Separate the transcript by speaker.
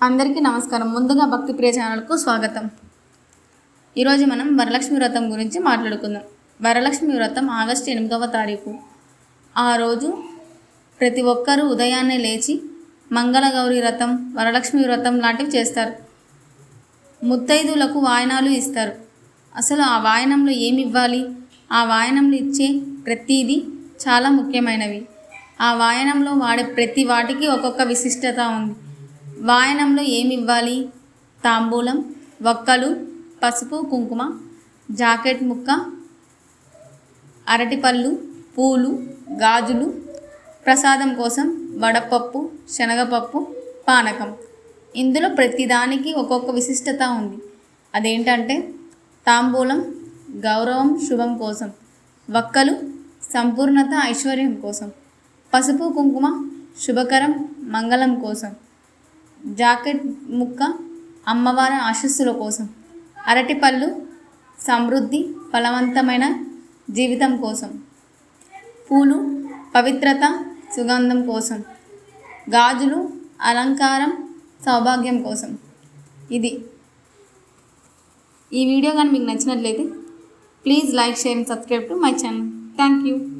Speaker 1: అందరికీ నమస్కారం. ముందుగా భక్తి ప్రియ ఛానల్కు స్వాగతం. ఈరోజు మనం వరలక్ష్మి వ్రతం గురించి మాట్లాడుకుందాం. వరలక్ష్మి వ్రతం ఆగస్టు ఎనిమిదవ తారీఖు. ఆ రోజు ప్రతి ఒక్కరూ ఉదయాన్నే లేచి మంగళగౌరి వ్రతం వరలక్ష్మి వ్రతం లాంటివి చేస్తారు. ముత్తైదులకు వాయనాలు ఇస్తారు. అసలు ఆ వాయనంలో ఏమి ఇవ్వాలి? ఆ వాయనంలో ఇచ్చే ప్రతిదీ చాలా ముఖ్యమైనవి. ఆ వాయనంలో వాడే ప్రతి వాటికి ఒక్కొక్క విశిష్టత ఉంది. వాయనంలో ఏమి ఇవ్వాలి తాంబూలం వక్కలు పసుపు కుంకుమ జాకెట్ ముక్క అరటిపళ్ళు పూలు గాజులు ప్రసాదం కోసం వడపప్పు శనగపప్పు పానకం. ఇందులో ప్రతిదానికి ఒక్కొక్క విశిష్టత ఉంది. అదేంటంటే తాంబూలం గౌరవం శుభం కోసం. వక్కలు సంపూర్ణత ఐశ్వర్యం కోసం. పసుపు కుంకుమ శుభకరం మంగళం కోసం. జాకెట్ ముక్క అమ్మవారి ఆశస్సుల కోసం. అరటిపళ్ళు సమృద్ధి ఫలవంతమైన జీవితం కోసం. పూలు పవిత్రత సుగంధం కోసం. గాజులు అలంకారం సౌభాగ్యం కోసం. ఇది. ఈ వీడియో కానీ మీకు నచ్చినట్లయితే please like share and subscribe to my channel. Thank you.